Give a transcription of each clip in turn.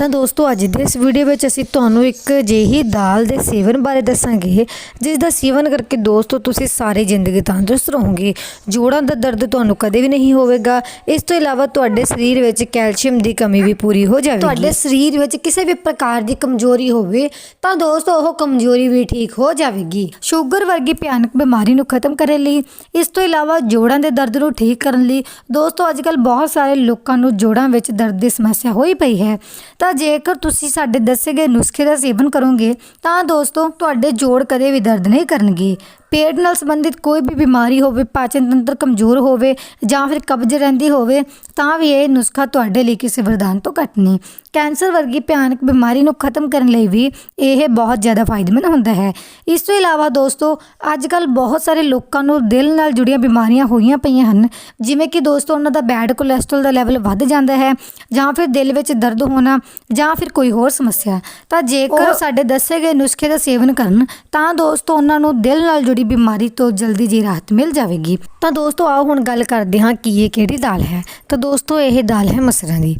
ਤਾਂ ਦੋਸਤੋ, ਅੱਜ ਦੇ ਇਸ ਵੀਡੀਓ ਵਿੱਚ ਅਸੀਂ ਤੁਹਾਨੂੰ ਇੱਕ ਅਜਿਹੀ ਦਾਲ ਦੇ ਸੇਵਨ ਬਾਰੇ ਦੱਸਾਂਗੇ, ਜਿਸ ਦਾ ਸੇਵਨ ਕਰਕੇ ਦੋਸਤੋ, ਤੁਸੀਂ ਸਾਰੀ ਜ਼ਿੰਦਗੀ ਤੰਦਰੁਸਤ ਰਹੋਗੇ। ਜੋੜਾਂ ਦਾ ਦਰਦ ਤੁਹਾਨੂੰ ਕਦੇ ਵੀ ਨਹੀਂ ਹੋਵੇਗਾ। ਇਸ ਤੋਂ ਇਲਾਵਾ ਤੁਹਾਡੇ ਸਰੀਰ ਵਿੱਚ ਕੈਲਸ਼ੀਅਮ ਦੀ ਕਮੀ ਵੀ ਪੂਰੀ ਹੋ ਜਾਵੇਗੀ। ਤੁਹਾਡੇ ਸਰੀਰ ਵਿੱਚ ਕਿਸੇ ਵੀ ਪ੍ਰਕਾਰ ਦੀ ਕਮਜ਼ੋਰੀ ਹੋਵੇ, ਤਾਂ ਦੋਸਤੋ, ਉਹ ਕਮਜ਼ੋਰੀ ਵੀ ਠੀਕ ਹੋ ਜਾਵੇਗੀ। ਸ਼ੂਗਰ ਵਰਗੀ ਭਿਆਨਕ ਬਿਮਾਰੀ ਨੂੰ ਖਤਮ ਕਰਨ ਲਈ, ਇਸ ਤੋਂ ਇਲਾਵਾ ਜੋੜਾਂ ਦੇ ਦਰਦ ਨੂੰ ਠੀਕ ਕਰਨ ਲਈ, ਦੋਸਤੋ ਅੱਜਕੱਲ ਬਹੁਤ ਸਾਰੇ ਲੋਕਾਂ ਨੂੰ ਜੋੜਾਂ ਵਿੱਚ ਦਰਦ ਦੀ ਸਮੱਸਿਆ ਹੋਈ ਪਈ ਹੈ। ਤਾਂ ਜੇਕਰ ਤੁਸੀਂ ਸਾਡੇ ਦੱਸੇ ਗਏ ਨੁਸਖੇ ਦਾ ਸੇਵਨ ਕਰੋਗੇ, ਤਾਂ ਦੋਸਤੋ ਤੁਹਾਡੇ ਜੋੜ ਕਦੇ ਵੀ ਦਰਦ ਨਹੀਂ ਕਰਨਗੇ। ਪੇਟ ਨਾਲ ਸੰਬੰਧਿਤ ਕੋਈ ਵੀ ਬਿਮਾਰੀ ਹੋਵੇ, ਪਾਚਨ ਤੰਤਰ ਕਮਜ਼ੋਰ ਹੋਵੇ ਜਾਂ ਫਿਰ ਕਬਜ਼ ਰਹਿੰਦੀ ਹੋਵੇ, ਤਾਂ ਵੀ ਇਹ ਨੁਸਖਾ ਤੁਹਾਡੇ ਲਈ ਕਿਸੇ ਵਰਦਾਨ ਤੋਂ ਘੱਟ ਨਹੀਂ। ਕੈਂਸਰ ਵਰਗੀ ਭਿਆਨਕ ਬਿਮਾਰੀ ਨੂੰ ਖਤਮ ਕਰਨ ਲਈ ਵੀ ਇਹ ਬਹੁਤ ਜ਼ਿਆਦਾ ਫਾਇਦੇਮੰਦ ਹੁੰਦਾ ਹੈ। ਇਸ ਤੋਂ ਇਲਾਵਾ ਦੋਸਤੋ ਅੱਜ ਕੱਲ ਬਹੁਤ ਸਾਰੇ ਲੋਕਾਂ ਨੂੰ ਦਿਲ ਨਾਲ ਜੁੜੀਆਂ ਬਿਮਾਰੀਆਂ ਹੋਈਆਂ ਪਈਆਂ ਹਨ, ਜਿਵੇਂ ਕਿ ਦੋਸਤੋ ਉਹਨਾਂ ਦਾ ਬੈਡ ਕੋਲੇਸਟ੍ਰੋਲ ਦਾ ਲੈਵਲ ਵੱਧ ਜਾਂਦਾ ਹੈ ਜਾਂ ਫਿਰ ਦਿਲ ਵਿੱਚ ਦਰਦ ਹੋਣਾ ਜਾਂ ਫਿਰ ਕੋਈ ਹੋਰ ਸਮੱਸਿਆ ਤਾਂ ਜੇਕਰ ਸਾਡੇ ਦੱਸੇ ਗਏ ਨੁਸਖੇ ਦਾ ਸੇਵਨ ਕਰਨ ਤਾਂ ਦੋਸਤੋ ਉਹਨਾਂ ਨੂੰ ਦਿਲ ਨਾਲ ਜੁੜੀ ਬਿਮਾਰੀ ਤੋਂ ਜਲਦੀ ਜੀ ਰਾਹਤ ਮਿਲ ਜਾਵੇਗੀ। ਤਾਂ ਦੋਸਤੋ ਆਓ ਹੁਣ ਗੱਲ ਕਰਦੇ ਹਾਂ ਕਿ ਇਹ ਕਿਹੜੀ ਦਾਲ ਹੈ। ਤਾਂ ਦੋਸਤੋ ਇਹ ਦਾਲ ਹੈ ਮਸਰਾਂ ਦੀ।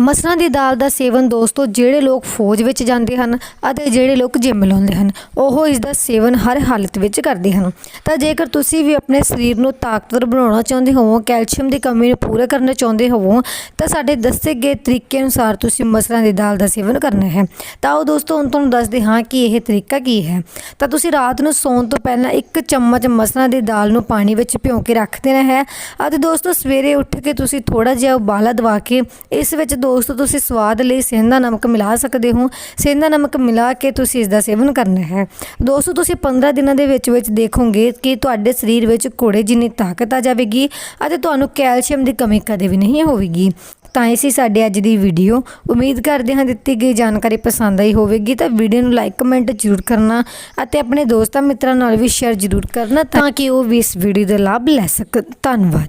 ਮਸਰਾਂ ਦੀ ਦਾਲ ਦਾ ਸੇਵਨ ਦੋਸਤੋ ਜਿਹੜੇ ਲੋਕ ਫੌਜ ਵਿੱਚ ਜਾਂਦੇ ਹਨ ਅਤੇ ਜਿਹੜੇ ਲੋਕ ਜਿਮ ਲਾਉਂਦੇ ਹਨ, ਉਹ ਇਸ ਦਾ ਸੇਵਨ ਹਰ ਹਾਲਤ ਵਿੱਚ ਕਰਦੇ ਹਨ। ਤਾਂ ਜੇਕਰ ਤੁਸੀਂ ਵੀ ਆਪਣੇ ਸਰੀਰ ਨੂੰ ਤਾਕਤਵਰ ਬਣਾਉਣਾ ਚਾਹੁੰਦੇ ਹੋ ਕੈਲਸ਼ੀਅਮ ਦੀ ਕਮੀ ਨੂੰ ਪੂਰਾ ਕਰਨਾ ਚਾਹੁੰਦੇ ਹੋ ਤਾਂ ਸਾਡੇ ਦੱਸੇ ਗਏ ਤਰੀਕੇ ਅਨੁਸਾਰ ਤੁਸੀਂ ਮਸਰਾਂ ਦੀ ਦਾਲ ਦਾ ਸੇਵਨ ਕਰਨਾ ਹੈ। ਤਾਂ ਉਹ ਦੋਸਤੋ ਹੁਣ ਤੁਹਾਨੂੰ ਦੱਸਦੇ ਹਾਂ ਕਿ ਇਹ ਤਰੀਕਾ ਕੀ ਹੈ। ਤਾਂ ਤੁਸੀਂ ਰਾਤ ਨੂੰ ਸੌਣ ਤੋਂ ਪਹਿਲਾਂ ਇੱਕ ਚਮਚ ਮਸਰਾਂ ਦੀ ਦਾਲ ਨੂੰ ਪਾਣੀ ਵਿੱਚ ਭਿਓ ਕੇ ਰੱਖ ਦੇਣਾ ਹੈ ਅਤੇ ਦੋਸਤੋ ਸਵੇਰੇ ਉੱਠ ਕੇ ਤੁਸੀਂ ਥੋੜਾ ਜਿਹਾ ਉਬਾਲਾ ਦਵਾ ਕੇ ਇਸ ਵਿੱਚ ਵਿੱਚ ਦੋਸਤੋ ਤੁਸੀਂ ਸਵਾਦ ਲਈ ਸੇਂਦਾ ਨਮਕ ਮਿਲਾ ਸਕਦੇ ਹੋ। ਸੇਂਦਾ ਨਮਕ ਮਿਲਾ ਕੇ ਤੁਸੀਂ ਇਸ ਦਾ ਸੇਵਨ ਕਰਨਾ ਹੈ। ਦੋਸਤੋ, ਤੁਸੀਂ 15 ਦਿਨਾਂ ਦੇ ਵਿੱਚ ਵਿੱਚ ਦੇਖੋਗੇ ਕਿ ਤੁਹਾਡੇ ਸਰੀਰ ਵਿੱਚ ਘੋੜੇ ਜਿੰਨੀ ਤਾਕਤ ਆ ਜਾਵੇਗੀ ਅਤੇ ਤੁਹਾਨੂੰ ਕੈਲਸ਼ੀਅਮ ਦੀ ਕਮੀ ਕਦੇ ਵੀ ਨਹੀਂ ਹੋਵੇਗੀ। ਤਾਂ ਇਹ ਸੀ ਸਾਡੇ ਅੱਜ ਦੀ ਵੀਡੀਓ। ਉਮੀਦ ਕਰਦੇ ਹਾਂ ਦਿੱਤੀ ਗਈ ਜਾਣਕਾਰੀ ਪਸੰਦ ਆਈ ਹੋਵੇਗੀ, ਤਾਂ ਵੀਡੀਓ ਨੂੰ ਲਾਈਕ, ਕਮੈਂਟ ਜ਼ਰੂਰ ਕਰਨਾ ਅਤੇ ਆਪਣੇ ਦੋਸਤਾਂ ਮਿੱਤਰਾਂ ਨਾਲ ਵੀ ਸ਼ੇਅਰ ਜ਼ਰੂਰ ਕਰਨਾ ਤਾਂ ਕਿ ਉਹ ਵੀ ਇਸ ਵੀਡੀਓ ਦਾ ਲਾਭ ਲੈ ਸਕਣ। ਧੰਨਵਾਦ।